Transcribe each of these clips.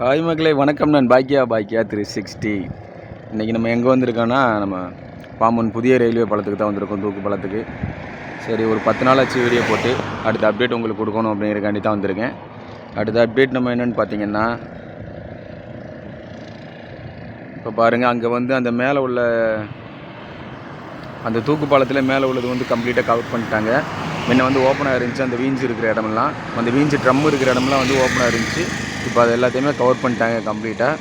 Hi மக்களே வணக்கம் நான் பாக்கியா பாக்கியா த்ரீ சிக்ஸ்டி இன்றைக்கி நம்ம எங்கே வந்திருக்கோன்னா நம்ம பாம்பன் புதிய ரயில்வே பழத்துக்கு தான் வந்திருக்கோம் தூக்கு பழத்துக்கு சரி ஒரு பத்து நாள் ஆச்சு வீடியோ போட்டு அடுத்த அப்டேட் உங்களுக்கு கொடுக்கணும் அப்படிங்கிறக்காண்டி தான் வந்திருக்கேன். அடுத்த அப்டேட் நம்ம என்னென்னு பார்த்தீங்கன்னா இப்போ பாருங்கள் அங்கே வந்து அந்த மேலே உள்ள அந்த தூக்கு பாலத்தில் மேலே உள்ளது வந்து கம்ப்ளீட்டாக கவர் பண்ணிட்டாங்க. முன்ன வந்து ஓப்பனாக இருந்துச்சு அந்த வீஞ்சு இருக்கிற இடமெல்லாம். அந்த வீஞ்சு ட்ரம் இருக்கிற இடமெல்லாம் வந்து ஓப்பனாக இருந்துச்சு. இப்போ அது எல்லாத்தையுமே கவர் பண்ணிட்டாங்க கம்ப்ளீட்டாக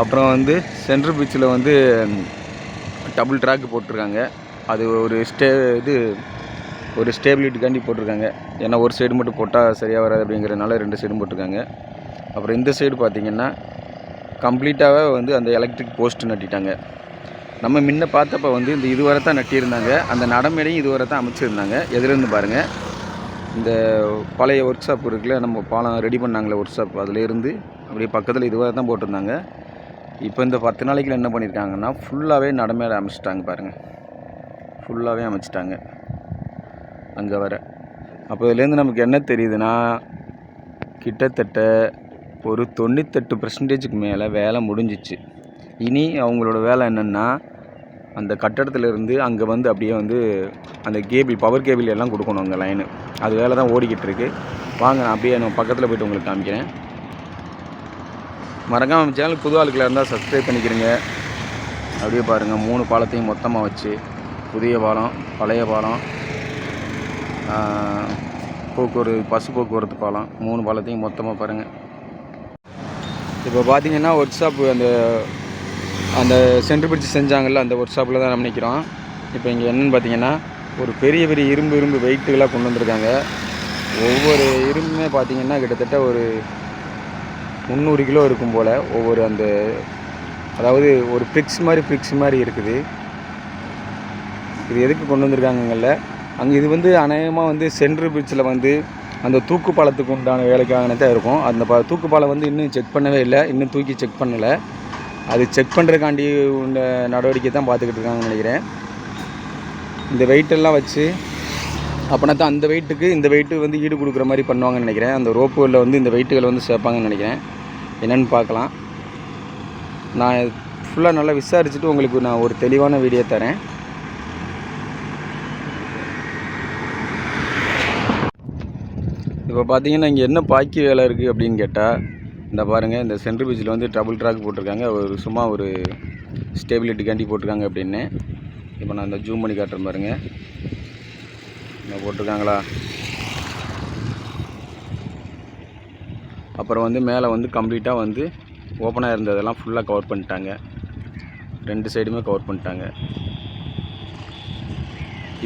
அப்புறம் வந்து சென்ட்ரல் பீச்சில் வந்து டபுள் ட்ராக் போட்டிருக்காங்க. அது ஒரு ஸ்டே இது ஒரு ஸ்டேபிலிட்டிக்காண்டி போட்டிருக்காங்க. ஏன்னா ஒரு சைடு மட்டும் போட்டால் சரியாக வராது அப்படிங்கிறதுனால ரெண்டு சைடும் போட்டிருக்காங்க. அப்புறம் இந்த சைடு பார்த்திங்கன்னா கம்ப்ளீட்டாகவே வந்து அந்த எலக்ட்ரிக் போஸ்ட் நட்டிட்டாங்க. நம்ம முன்ன பார்த்தப்ப வந்து இந்த இதுவரை தான் நட்டியிருந்தாங்க. அந்த நடமேடையும் இதுவரை தான் அமைச்சிருந்தாங்க. எதுலேருந்து பாருங்கள் இந்த பழைய ஒர்க் ஷாப் இருக்குல்ல நம்ம பாலம் ரெடி பண்ணாங்களே ஒர்க் ஷாப் அதுலேருந்து அப்படியே பக்கத்தில் இதுவரை தான் போட்டிருந்தாங்க. இப்போ இந்த பத்து நாளைக்குள்ள என்ன பண்ணியிருக்காங்கன்னா ஃபுல்லாகவே நடமேடை அமைச்சிட்டாங்க பாருங்கள் ஃபுல்லாகவே அமைச்சிட்டாங்க. அங்கே வர. அப்போ இதுலேருந்து நமக்கு என்ன தெரியுதுன்னா கிட்டத்தட்ட ஒரு தொண்ணூத்தெட்டு பர்சன்டேஜுக்கு மேலே வேலை முடிஞ்சிச்சு. இனி அவங்களோட வேலை என்னென்னா அந்த கட்டடத்துலேருந்து அங்கே வந்து அப்படியே வந்து அந்த கேபிள் பவர் கேபிள் எல்லாம் கொடுக்கணும் அங்கே லைனு அது வேலை தான் ஓடிக்கிட்டு இருக்கு. வாங்க நான் அப்படியே நான் பக்கத்தில் போயிட்டு உங்களுக்கு காமிக்கிறேன். மறக்காமல் சேனல் புது ஆளுக்களாக இருந்தால் சப்ஸ்கிரைப் பண்ணிக்கிறீங்க. அப்படியே பாருங்கள் மூணு பாலத்தையும் மொத்தமாக வச்சு புதிய பாலம் பழைய பாலம் போக்குவரத்து பஸ் போக்குவரத்து பாலம் மூணு பாலத்தையும் மொத்தமாக பாருங்கள் இப்போ பார்த்தீங்கன்னா ஒர்க் ஷாப் அந்த அந்த சென்ட்ரு பிடிச்சி செஞ்சாங்கல்ல அந்த ஒர்க் ஷாப்பில் தான் நம்ம நிற்கிறோம் இப்போ இங்கே என்னென்னு பார்த்தீங்கன்னா ஒரு பெரிய பெரிய இரும்பு இரும்பு வெயிட்டுகளாக கொண்டு வந்திருக்காங்க. ஒவ்வொரு இரும்புமே பார்த்தீங்கன்னா கிட்டத்தட்ட ஒரு முந்நூறு கிலோ இருக்கும் போல். ஒவ்வொரு அந்த அதாவது ஒரு பிக்ஸ் மாதிரி ஃப்ரிக்ஸ் மாதிரி இருக்குது. இது எதுக்கு கொண்டு வந்திருக்காங்கல்ல அங்கே இது வந்து அநேகமாக வந்து சென்ட்ரு பிரிட்ஜில் வந்து அந்த தூக்கு பாலத்துக்கு உண்டான வேலைக்காகனே தான் இருக்கும். அந்த ப தூக்கு பாலம் வந்து இன்னும் செக் பண்ணவே இல்லை இன்னும் தூக்கி செக் பண்ணலை. அது செக் பண்ணுறதுக்காண்டி உள்ள நடவடிக்கை தான் பார்த்துக்கிட்டு இருக்காங்கன்னு நினைக்கிறேன். இந்த வெயிட்டெல்லாம் வச்சு அப்போனா தான் அந்த வெயிட்டுக்கு இந்த வெயிட்டு வந்து ஈடு கொடுக்குற மாதிரி பண்ணுவாங்கன்னு நினைக்கிறேன். அந்த ரோப்புகளில் வந்து இந்த வெயிட்டுகளை வந்து சேர்ப்பாங்கன்னு நினைக்கிறேன். என்னென்னு பார்க்கலாம். நான் ஃபுல்லாக நல்லா விசாரிச்சுட்டு உங்களுக்கு நான் ஒரு தெளிவான வீடியோ தரேன். இப்போ பார்த்தீங்கன்னா இங்கே என்ன பாக்கி வேலை இருக்குது அப்படின்னு கேட்டால் இந்த பாருங்கள் இந்த சென்ட்ரு பீச்சில் வந்து டபுள் ட்ராக் போட்டிருக்காங்க. ஒரு சும்மா ஒரு ஸ்டேபிலிட்டிக்காண்டி போட்டிருக்காங்க அப்படின்னு. இப்போ நான் இந்த ஜூம் பண்ணி காட்டுறேன் பாருங்கள் இங்கே போட்டிருக்காங்களா? அப்புறம் வந்து மேலே வந்து கம்ப்ளீட்டாக வந்து ஓப்பனாக இருந்ததெல்லாம் ஃபுல்லாக கவர் பண்ணிட்டாங்க. ரெண்டு சைடுமே கவர் பண்ணிட்டாங்க.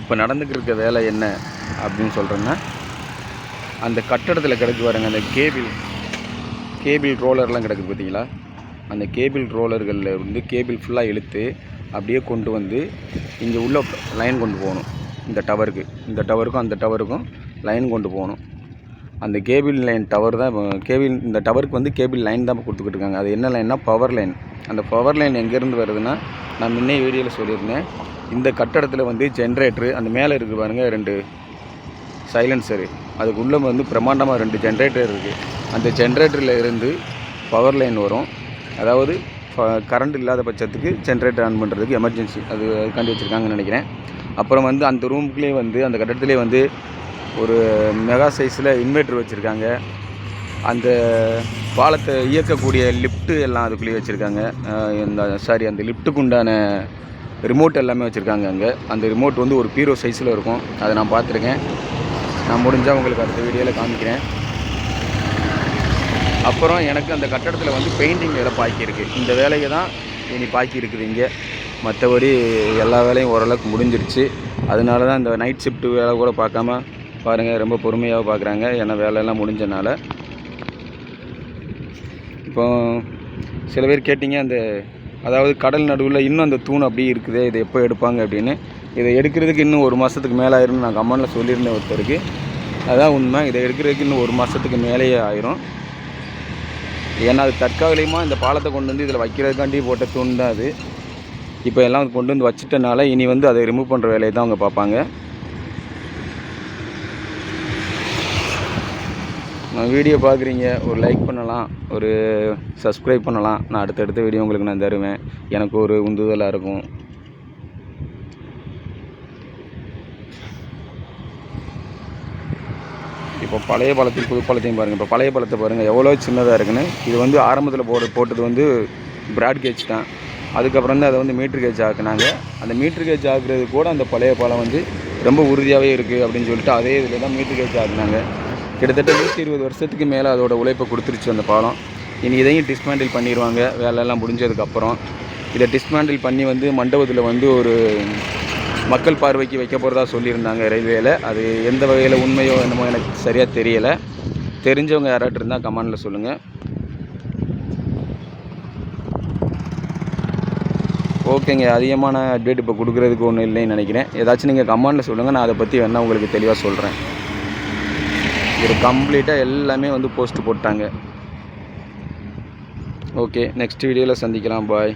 இப்போ நடந்துக்கிட்டு இருக்க வேலை என்ன அப்படின்னு சொல்கிறேன்னா அந்த கட்டடத்தில் கிடக்கு பாருங்க அந்த கேபிள் கேபிள் ரோலர்லாம் கிடக்குது பார்த்தீங்களா? அந்த கேபிள் ரோலர்களில் வந்து கேபிள் ஃபுல்லாக இழுத்து அப்படியே கொண்டு வந்து இங்கே உள்ள லைன் கொண்டு போகணும். இந்த டவருக்கு. இந்த டவருக்கும் அந்த டவருக்கும் லைன் கொண்டு போகணும். அந்த கேபிள் லைன் டவர் தான் இப்போ கேபிள் இந்த டவருக்கு வந்து கேபிள் லைன் தான் கொடுத்துக்கிட்டு இருக்காங்க. அது என்ன லைன்னா பவர் லைன். அந்த பவர் லைன் எங்கேருந்து வருதுன்னா நான் முன்னே வீடியோவில் சொல்லியிருந்தேன். இந்த கட்டடத்தில் வந்து ஜென்ரேட்ரு அந்த மேலே இருக்குது பாருங்கள் ரெண்டு சைலன்சரு அதுக்குள்ளே வந்து பிரம்மாண்டமாக ரெண்டு ஜென்ரேட்டர் இருக்குது அந்த ஜென்ரேட்டரில் இருந்து பவர் லைன் வரும். அதாவது கரண்ட் இல்லாத பட்சத்துக்கு ஜென்ரேட்டர் ஆன் பண்ணுறதுக்கு எமர்ஜென்சி அது அதுக்காண்டி வச்சுருக்காங்கன்னு நினைக்கிறேன். அப்புறம் வந்து அந்த ரூமுக்குள்ளேயே வந்து அந்த கட்டடத்துலேயே வந்து ஒரு மெகா சைஸில் இன்வெர்ட்டர் வச்சுருக்காங்க. அந்த பாலத்தை இயக்கக்கூடிய லிஃப்ட்டு எல்லாம் அதுக்குள்ளேயே வச்சுருக்காங்க. இந்த சாரி அந்த லிஃப்ட்டுக்கு உண்டான ரிமோட் எல்லாமே வச்சுருக்காங்க அங்கே. அந்த ரிமோட் வந்து ஒரு பீரோ சைஸில் இருக்கும். அதை நான் பார்த்துருக்கேன். நான் முடிஞ்சால் உங்களுக்கு அடுத்த வீடியோவில் காமிக்கிறேன். அப்புறம் எனக்கு அந்த கட்டடத்தில் வந்து பெயிண்டிங் வேலை பாக்கி இருக்குது இந்த வேலையை தான் இனி பாக்கி இருக்குது இங்கே. மற்றபடி எல்லா வேலையும் ஓரளவுக்கு முடிஞ்சிருச்சு. அதனால தான் இந்த நைட் ஷிஃப்ட் வேலை கூட பார்க்காம பாருங்கள் ரொம்ப பொறுமையாக பார்க்குறாங்க ஏன்னா வேலையெல்லாம் முடிஞ்சனால. இப்போ சில பேர் கேட்டிங்க அந்த அதாவது கடல் நடுவில் இன்னும் அந்த தூண் அப்படியே இருக்குது இதை எப்போ எடுப்பாங்க அப்படின்னு. இதை எடுக்கிறதுக்கு இன்னும் ஒரு மாதத்துக்கு மேலே ஆயிரும்னு நான் கமெண்டில் சொல்லியிருந்தேன் ஒருத்தருக்கு. அதான் உண்மை. இதை எடுக்கிறதுக்கு இன்னும் ஒரு மாதத்துக்கு மேலேயே ஆயிரும். ஏன்னா அது தற்காலிகமாக இந்த பாலத்தை கொண்டு வந்து இதில் வைக்கிறதுக்காண்டி போட்ட தூண் தான் அது. இப்போ எல்லாம் கொண்டு வந்து வச்சிட்டனால இனி வந்து அதை ரிமூவ் பண்ணுற வேலையை தான் அவங்க பார்ப்பாங்க. வீடியோ பார்க்குறீங்க ஒரு லைக் பண்ணலாம் ஒரு சப்ஸ்கிரைப் பண்ணலாம். நான் அடுத்தடுத்த வீடியோ உங்களுக்கு நான் தருவேன். எனக்கு ஒரு உந்துதலாக இருக்கும். இப்போ பழைய பழத்தில் புது பழத்தையும் பாருங்கள் இப்போ பழைய பழத்தை பாருங்கள் எவ்வளோ சின்னதாக இருக்குன்னு. இது வந்து ஆரம்பத்தில் போட போட்டது வந்து பிராட் கேஜ் தான். அதுக்கப்புறம் தான் அதை வந்து மீட்ரு கேஜ் ஆக்குனாங்க. அந்த மீட்ரு கேஜ் ஆக்குறது கூட அந்த பழைய பழம் வந்து ரொம்ப உறுதியாகவே இருக்குது அப்படின்னு சொல்லிட்டு அதே இதில் தான் மீட்ரு கேஜ் ஆக்குனாங்க. கிட்டத்தட்ட நூற்றி இருபது வருஷத்துக்கு மேலே அதோட உழைப்பை கொடுத்துருச்சு அந்த பாலம். இனி இதையும் டிஸ்மேண்டில் பண்ணிடுவாங்க வேலையெல்லாம் முடிஞ்சதுக்கப்புறம் இதை டிஸ்மேண்டில் பண்ணி வந்து மண்டபத்தில் வந்து ஒரு மக்கள் பார்வைக்கு வைக்க போகிறதா சொல்லியிருந்தாங்க ரயில்வேயில் அது எந்த வகையில் உண்மையோ என்னமோ எனக்கு சரியாக தெரியலை. தெரிஞ்சவங்க யாராட்டு இருந்தால் கமெண்டில் சொல்லுங்கள் ஓகேங்க. அதிகமான அப்டேட் இப்போ கொடுக்குறதுக்கு ஒன்றும் இல்லைன்னு நினைக்கிறேன். ஏதாச்சும் நீங்கள் கமெண்டில் சொல்லுங்கள் நான் அதை பற்றி வேணால் உங்களுக்கு தெளிவாக சொல்கிறேன் இது கம்ப்ளீட்டாக எல்லாமே வந்து போஸ்ட் போட்டாங்க. ஓகே நெக்ஸ்ட் வீடியோவில் சந்திக்கலாம். பாய்.